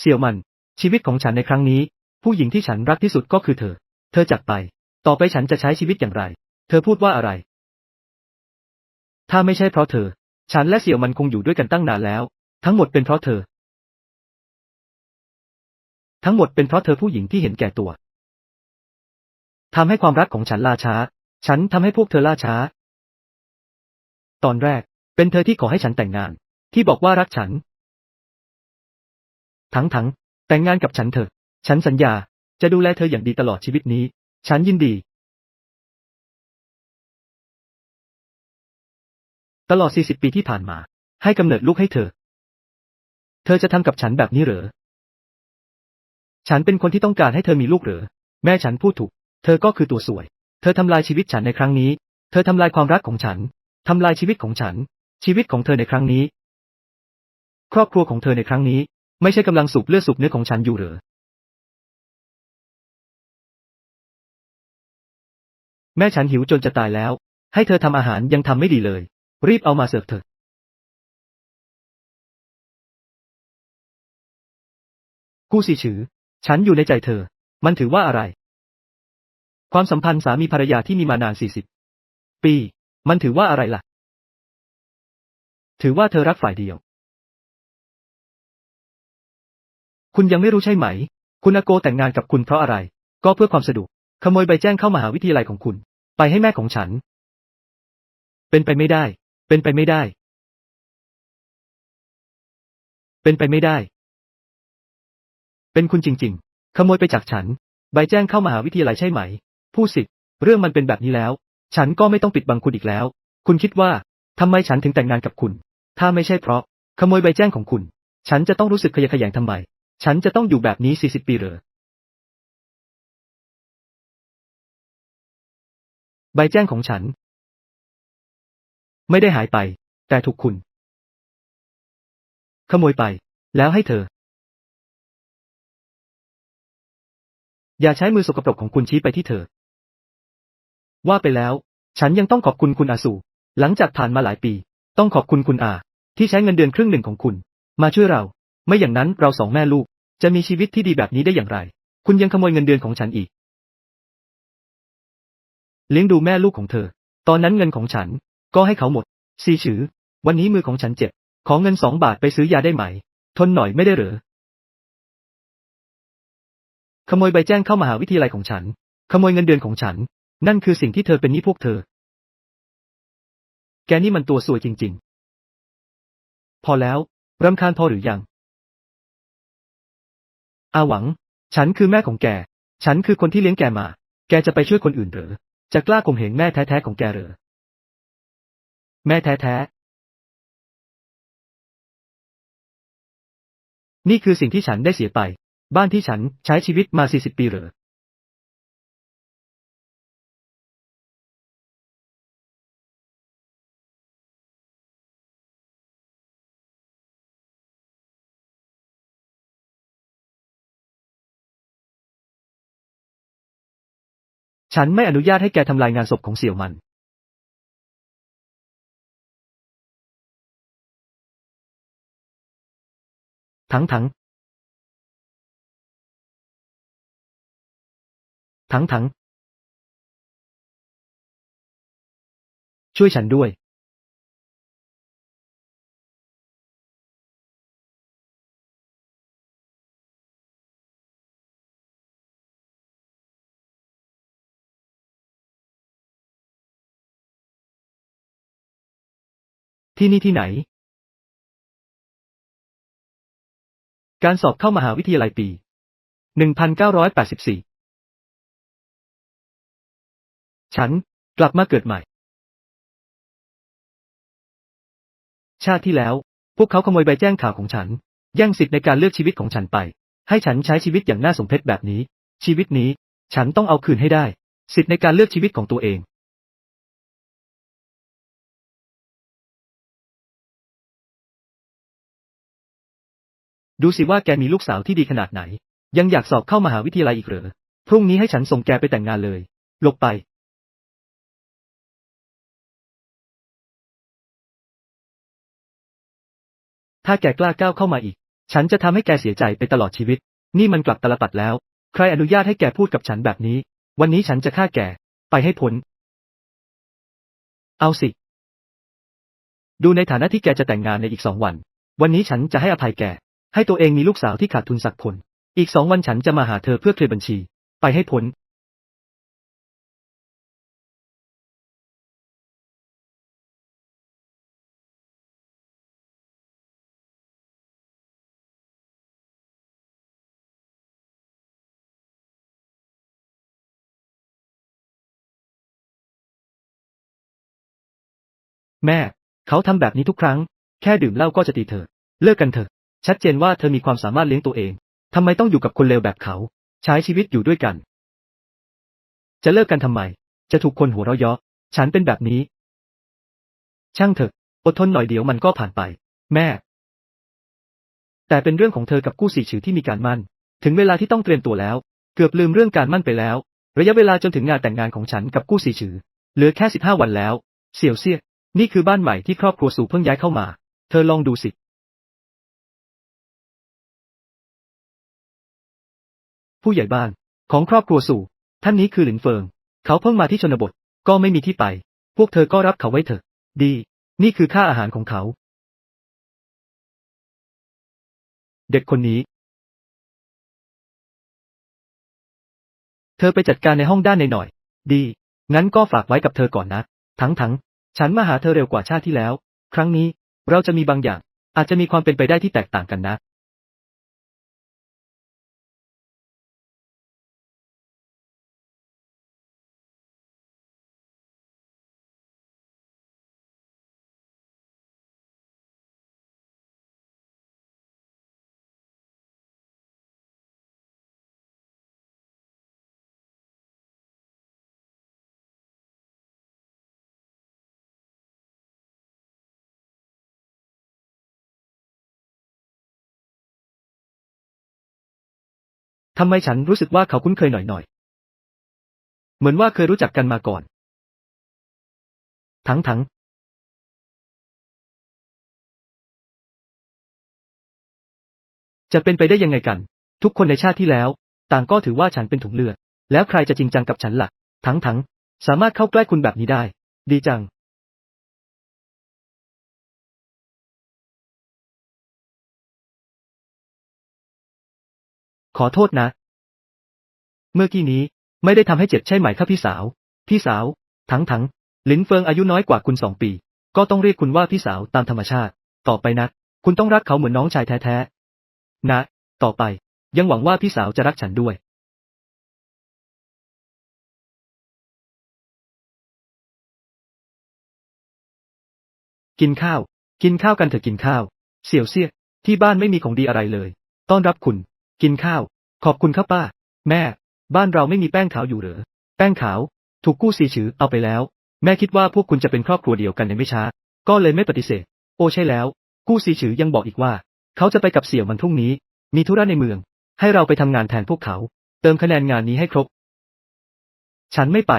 เสี่ยวมัน ชีวิตของฉันในครั้งนี้ ผู้หญิงที่ฉันรักที่สุดก็คือเธอ เธอจากไป ต่อไปฉันจะใช้ชีวิตอย่างไร เธอพูดว่าอะไร ถ้าไม่ใช่เพราะเธอ ฉันและเสี่ยวมันคงอยู่ด้วยกันตั้งนานแล้ว ทั้งหมดเป็นเพราะเธอ ทั้งหมดเป็นเพราะเธอผู้หญิงที่เห็นแก่ตัวทำให้ความรักของฉันล่าช้า ฉันทำให้พวกเธอล่าช้า ตอนแรก เป็นเธอที่ขอให้ฉันแต่งงาน ที่บอกว่ารักฉัน ทั้งๆแต่งงานกับฉันเถอะ ฉันสัญญา จะดูแลเธออย่างดีตลอดชีวิตนี้ ฉันยินดี ตลอด 40 ปีที่ผ่านมา ให้กำเนิดลูกให้เธอ เธอจะทำกับฉันแบบนี้เหรอ ฉันเป็นคนที่ต้องการให้เธอมีลูกเหรอ แม่ฉันพูดถูก เธอก็คือตัวสวย เธอทำลายชีวิตฉันในครั้งนี้ เธอทำลายความรักของฉัน ทำลายชีวิตของฉัน ชีวิตของเธอในครั้งนี้ ครอบครัวของเธอในครั้งนี้ ไม่ใช่กำลังสูบเลือดสูบเนื้อของฉันอยู่เหรอ แม่ฉันหิวจนจะตายแล้ว ให้เธอทำอาหารยังทำไม่ดีเลย รีบเอามาเสิร์ฟเถอะกู้ซีฉือ ฉันอยู่ในใจเธอ มันถือว่าอะไร ความสัมพันธ์สามีภรรยาที่มีมานานสี่สิบปี มันถือว่าอะไรล่ะ ถือว่าเธอรักฝ่ายเดียว คุณยังไม่รู้ใช่ไหม คุณอาโกแต่งงานกับคุณเพราะอะไร ก็เพื่อความสะดวก ขโมยใบแจ้งเข้ามหาวิทยาลัยของคุณ ไปให้แม่ของฉัน เป็นไปไม่ได้ เป็นไปไม่ได้ เป็นไปไม่ได้ เป็นคุณจริง ๆ ขโมยไปจากฉัน ใบแจ้งเข้ามหาวิทยาลัยใช่ไหม ผู้สิทธิ์เรื่องมันเป็นแบบนี้แล้ว ฉันก็ไม่ต้องปิดบังคุณอีกแล้ว คุณคิดว่าทำไมฉันถึงแต่งงานกับคุณ ถ้าไม่ใช่เพราะ ขโมยใบแจ้งของคุณ ฉันจะต้องรู้สึกขยะแขยงทำไม ฉันจะต้องอยู่แบบนี้สี่สิบปีเหรอ ใบแจ้งของฉัน ไม่ได้หายไป แต่ถูกคุณ ขโมยไป แล้วให้เธอ อย่าใช้มือสกปรกของคุณชี้ไปที่เธอ ว่าไปแล้ว ฉันยังต้องขอบคุณคุณอาสู หลังจากผ่านมาหลายปี ต้องขอบคุณคุณอา ที่ใช้เงินเดือนครึ่งหนึ่งของคุณ มาช่วยเราไม่อย่างนั้นเราสองแม่ลูก จะมีชีวิตที่ดีแบบนี้ได้อย่างไร คุณยังขโมยเงินเดือนของฉันอีก เลี้ยงดูแม่ลูกของเธอ ตอนนั้นเงินของฉัน ก็ให้เขาหมด ซีฉือ วันนี้มือของฉันเจ็บ ขอเงินสองบาทไปซื้อยาได้ไหม ทนหน่อยไม่ได้เหรอขโมยใบแจ้งเข้ามหาวิทยาลัยของฉัน ขโมยเงินเดือนของฉัน นั่นคือสิ่งที่เธอเป็นนี้พวกเธอ แกนี่มันตัวสวยจริง ๆ พอแล้วรำคาญพอหรือยัง อาหวัง ฉันคือแม่ของแก ฉันคือคนที่เลี้ยงแกมา แกจะไปช่วยคนอื่นหรือ จะกล้าข่มเหงแม่แท้ๆของแกหรือ แม่แท้ๆ นี่คือสิ่งที่ฉันได้เสียไป บ้านที่ฉันใช้ชีวิตมา 40 ปีหรือ ฉันไม่อนุญาตให้แกทำลายงานศพของเสี่ยวมันทั้งทั้งทั้งทั้งช่วยฉันด้วย ที่นี่ที่ไหน การสอบเข้ามหาวิทยาลัยปี 1984 ฉัน กลับมาเกิดใหม่ ชาติที่แล้ว พวกเขาขโมยใบแจ้งข่าวของฉัน แย่งสิทธิ์ในการเลือกชีวิตของฉันไป ให้ฉันใช้ชีวิตอย่างน่าสมเพชแบบนี้ ชีวิตนี้ ฉันต้องเอาคืนให้ได้ สิทธิ์ในการเลือกชีวิตของตัวเอง ดูสิว่าแกมีลูกสาวที่ดีขนาดไหน ยังอยากสอบเข้ามหาวิทยาลัยอีกเหรอ พรุ่งนี้ให้ฉันส่งแกไปแต่งงานเลย หลบไป ถ้าแกกล้าก้าวเข้ามาอีก ฉันจะทำให้แกเสียใจไปตลอดชีวิต นี่มันกลับตลปัดแล้ว ใครอนุญาตให้แกพูดกับฉันแบบนี้ วันนี้ฉันจะฆ่าแก ไปให้พ้น เอาสิ ดูในฐานะที่แกจะแต่งงานในอีกสองวัน วันนี้ฉันจะให้อภัยแก ให้ตัวเองมีลูกสาวที่ขาดทุนสักคนอีกสองวันฉันจะมาหาเธอเพื่อเคลียร์บัญชี ไปให้พ้นแม่ เขาทำแบบนี้ทุกครั้ง แค่ดื่มเหล้าก็จะตีเธอ เลิกกันเถอะ ชัดเจนว่าเธอมีความสามารถเลี้ยงตัวเองทำไมต้องอยู่กับคนเลวแบบเขา ใช้ชีวิตอยู่ด้วยกัน จะเลิกกันทำไม จะถูกคนหัวเราะเยาะฉันเป็นแบบนี้ ช่างเถอะ อดทนหน่อยเดี๋ยวมันก็ผ่านไป แม่ แต่เป็นเรื่องของเธอกับกู้สี่ฉือที่มีการมั่น ถึงเวลาที่ต้องเตรียมตัวแล้ว เกือบลืมเรื่องการมั่นไปแล้ว ระยะเวลาจนถึงงานแต่งงานของฉันกับกู้สี่ฉือ เหลือแค่สิบห้าวันแล้ว เสี่ยวเซี่ย นี่คือบ้านใหม่ที่ครอบครัวสู่เพิ่งย้ายเข้ามา เธอลองดูสิ ผู้ใหญ่บ้าน ของครอบครัวสู่ ท่านนี้คือหลินเฟิง เขาเพิ่งมาที่ชนบท ก็ไม่มีที่ไป พวกเธอก็รับเขาไว้เถอะ ดี นี่คือค่าอาหารของเขา เด็กคนนี้ เธอไปจัดการในห้องด้านในหน่อย ดี งั้นก็ฝากไว้กับเธอก่อนนะ ทั้งทั้งฉันมาหาเธอเร็วกว่าชาติที่แล้ว ครั้งนี้ เราจะมีบางอย่าง อาจจะมีความเป็นไปได้ที่แตกต่างกันนะ ทำไมฉันรู้สึกว่าเขาคุ้นเคยหน่อยๆ เหมือนว่าเคยรู้จักกันมาก่อน ทั้งทั้งจะเป็นไปได้ยังไงกัน ทุกคนในชาติที่แล้ว ต่างก็ถือว่าฉันเป็นถุงเลือด แล้วใครจะจริงจังกับฉันละ่ะ ทั้งทั้งสามารถเข้าใกล้คุณแบบนี้ได้ ดีจัง ขอโทษนะ เมื่อกี้นี้ ไม่ได้ทำให้เจ็บใช่ไหมครับพี่สาว พี่สาว ทั้งทั้งๆหลินเฟิงอายุน้อยกว่าคุณสองปี ก็ต้องเรียกคุณว่าพี่สาวตามธรรมชาติ ต่อไปนะ คุณต้องรักเขาเหมือนน้องชายแท้ๆ นะ ต่อไป ยังหวังว่าพี่สาวจะรักฉันด้วย กินข้าว กินข้าวกันเถอะกินข้าว เสี่ยวเซี่ย ที่บ้านไม่มีของดีอะไรเลย ต้อนรับคุณ กินข้าว ขอบคุณครับป้า แม่ บ้านเราไม่มีแป้งขาวอยู่หรือ แป้งขาว ถูกกู้ซีฉือเอาไปแล้ว แม่คิดว่าพวกคุณจะเป็นครอบครัวเดียวกันในไม่ช้า ก็เลยไม่ปฏิเสธ โอ้ใช่แล้ว กู้ซีฉือยังบอกอีกว่า เขาจะไปกับเสี่ยวมันพรุ่งนี้ มีธุระในเมือง ให้เราไปทำงานแทนพวกเขา เติมคะแนนงานนี้ให้ครบ ฉันไม่ไป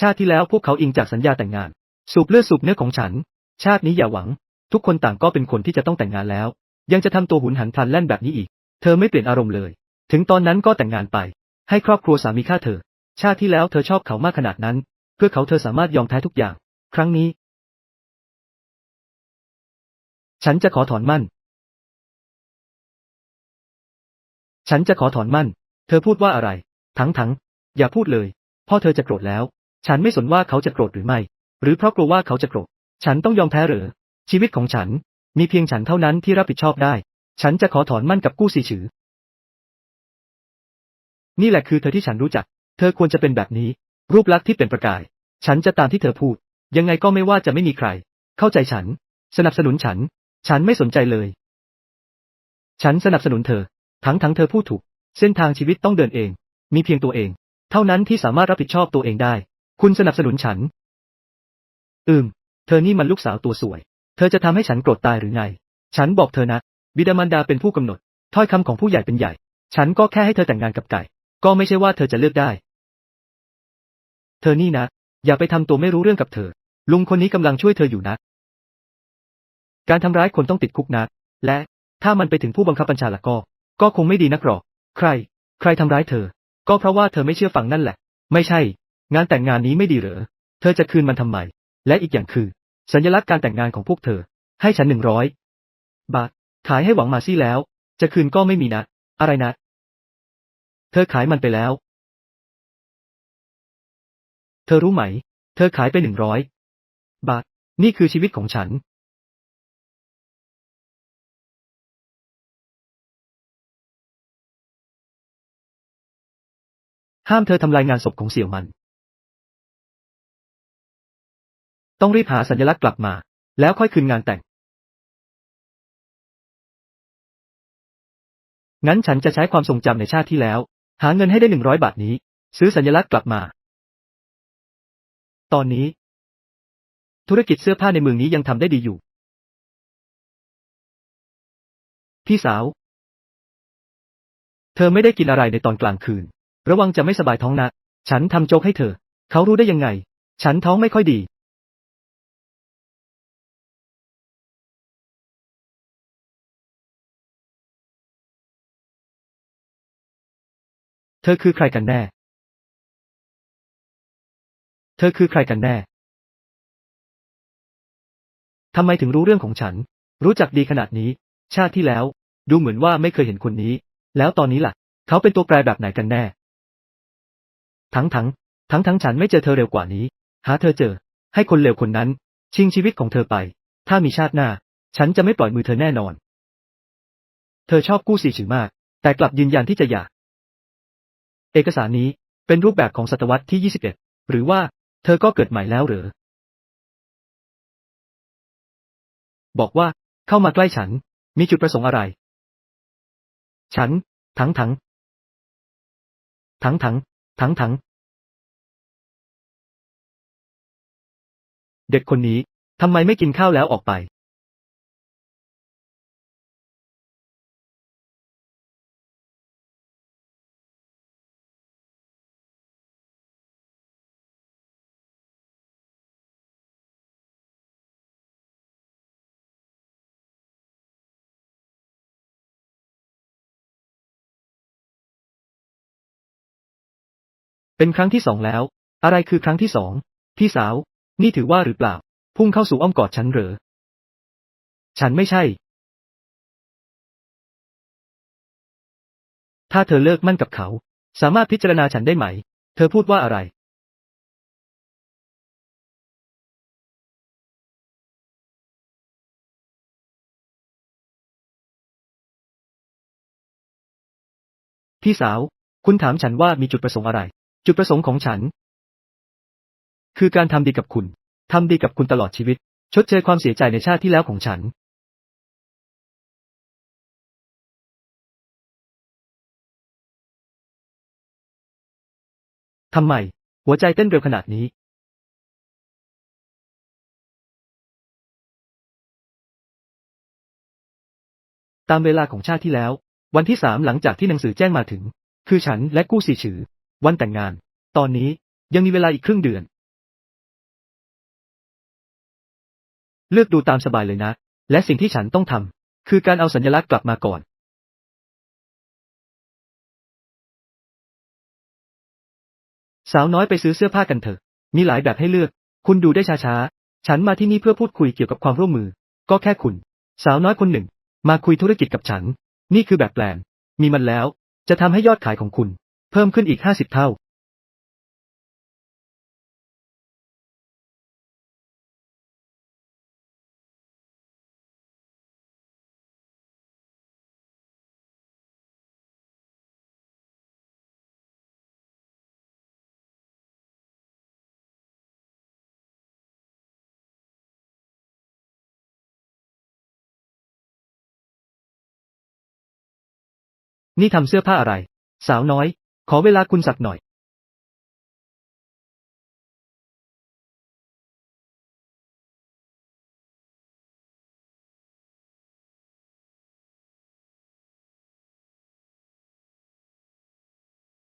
ชาติที่แล้วพวกเขาอิงจากสัญญาแต่งงาน สูบเลือดสูบเนื้อของฉัน ชาตินี้อย่าหวัง ทุกคนต่างก็เป็นคนที่จะต้องแต่งงานแล้ว ยังจะทำตัวหุนหันพลันแล่นแบบนี้อีก เธอไม่เปลี่ยนอารมณ์เลย ถึงตอนนั้นก็แต่งงานไป ให้ครอบครัวสามีฆ่าเธอ ชาติที่แล้วเธอชอบเขามากขนาดนั้น เพื่อเขาเธอสามารถยอมแพ้ทุกอย่าง ครั้งนี้ ฉันจะขอถอนมั่น ฉันจะขอถอนมั่น เธอพูดว่าอะไร ทั้งทั้งอย่าพูดเลย พ่อเธอจะโกรธแล้ว ฉันไม่สนว่าเขาจะโกรธหรือไม่ หรือเพราะกลัวว่าเขาจะโกรธ ฉันต้องยอมแพ้หรือ ชีวิตของฉัน มีเพียงฉันเท่านั้นที่รับผิดชอบได้ ฉันจะขอถอนมั่นกับกู้ซีฉือ นี่แหละคือเธอที่ฉันรู้จัก เธอควรจะเป็นแบบนี้ รูปลักษณ์ที่เป็นประกาย ฉันจะตามที่เธอพูด ยังไงก็ไม่ว่าจะไม่มีใคร เข้าใจฉัน สนับสนุนฉัน ฉันไม่สนใจเลย ฉันสนับสนุนเธอ ทั้งทั้งเธอพูดถูก เส้นทางชีวิตต้องเดินเอง มีเพียงตัวเอง เท่านั้นที่สามารถรับผิดชอบตัวเองได้ คุณสนับสนุนฉัน อืม เธอนี่มันลูกสาวตัวสวย เธอจะทำให้ฉันโกรธตายหรือไง ฉันบอกเธอนะ บิดามารดาเป็นผู้กำหนด ถ้อยคำของผู้ใหญ่เป็นใหญ่ ฉันก็แค่ให้เธอแต่งงานกับไก่ ก็ไม่ใช่ว่าเธอจะเลือกได้ เธอนี่นะ อย่าไปทำตัวไม่รู้เรื่องกับเธอ ลุงคนนี้กำลังช่วยเธออยู่นะ การทำร้ายคนต้องติดคุกนะ และถ้ามันไปถึงผู้บังคับบัญชาละก็ ก็คงไม่ดีนักหรอก ใคร ใครทำร้ายเธอ ก็เพราะว่าเธอไม่เชื่อฟังนั่นแหละ ไม่ใช่ งานแต่งงานนี้ไม่ดีเหรอ เธอจะคืนมันทำไม และอีกอย่างคือ สัญลักษณ์การแต่งงานของพวกเธอ ให้ฉันหนึ่งร้อยบาท ขายให้หวังมาซี่แล้ว จะคืนก็ไม่มีนะ อะไรนะ เธอขายมันไปแล้ว เธอรู้ไหม เธอขายไปหนึ่งร้อยบาท นี่คือชีวิตของฉัน ห้ามเธอทำลายงานศพของเสี่ยวมัน ต้องรีบหาสัญลักษณ์กลับมา แล้วค่อยคืนงานแต่ง งั้นฉันจะใช้ความทรงจำในชาติที่แล้ว หาเงินให้ได้หนึ่งร้อยบาทนี้ ซื้อสัญลักษณ์กลับมา ตอนนี้ ธุรกิจเสื้อผ้าในเมืองนี้ยังทำได้ดีอยู่ พี่สาว เธอไม่ได้กินอะไรในตอนกลางคืน ระวังจะไม่สบายท้องนะฉันทำโจ๊กให้เธอ เขารู้ได้ยังไง ฉันท้องไม่ค่อยดี เธอคือใครกันแน่ เธอคือใครกันแน่ ทำไมถึงรู้เรื่องของฉัน รู้จักดีขนาดนี้ ชาติที่แล้ว ดูเหมือนว่าไม่เคยเห็นคนนี้ แล้วตอนนี้ล่ะ เขาเป็นตัวแปรแบบไหนกันแน่ ทั้งทั้ง ทั้งทั้งฉันไม่เจอเธอเร็วกว่านี้ หาเธอเจอ ให้คนเลวคนนั้น ชิงชีวิตของเธอไป ถ้ามีชาติหน้า ฉันจะไม่ปล่อยมือเธอแน่นอน เธอชอบกู้สีฉือมาก แต่กลับยืนยันที่จะหย่า เอกสารนี้เป็นรูปแบบของศตวรรษที่ 21 หรือว่า เธอก็เกิดใหม่แล้วหรือ บอกว่า เข้ามาใกล้ฉัน มีจุดประสงค์อะไร ฉัน ทั้งทั้งทั้งทั้งทั้งทั้งเด็กคนนี้ทำไมไม่กินข้าวแล้วออกไป เป็นครั้งที่สองแล้ว อะไรคือครั้งที่สอง พี่สาว นี่ถือว่าหรือเปล่า พุ่งเข้าสู่อ้อมกอดฉันเหรอ ฉันไม่ใช่ ถ้าเธอเลิกมั่นกับเขา สามารถพิจารณาฉันได้ไหม เธอพูดว่าอะไร พี่สาว คุณถามฉันว่ามีจุดประสงค์อะไร จุดประสงค์ของฉัน คือการทำดีกับคุณ ทำดีกับคุณตลอดชีวิต ชดเชยความเสียใจในชาติที่แล้วของฉัน ทำไม หัวใจเต้นเร็วขนาดนี้ ตามเวลาของชาติที่แล้ว วันที่สามหลังจากที่หนังสือแจ้งมาถึง คือฉันและกู้สีฉือ วันแต่งงาน ตอนนี้ยังมีเวลาอีกครึ่งเดือน เลือกดูตามสบายเลยนะ และสิ่งที่ฉันต้องทำคือการเอาสัญลักษณ์กลับมาก่อน สาวน้อยไปซื้อเสื้อผ้ากันเถอะ มีหลายแบบให้เลือก คุณดูได้ช้าๆ ฉันมาที่นี่เพื่อพูดคุยเกี่ยวกับความร่วมมือ ก็แค่คุณ สาวน้อยคนหนึ่ง มาคุยธุรกิจกับฉัน นี่คือแบบแปลน มีมันแล้ว จะทำให้ยอดขายของคุณ เพิ่มขึ้นอีกห้าสิบเท่านี่ทำเสื้อผ้าอะไร สาวน้อย ขอเวลาคุณสักหน่อย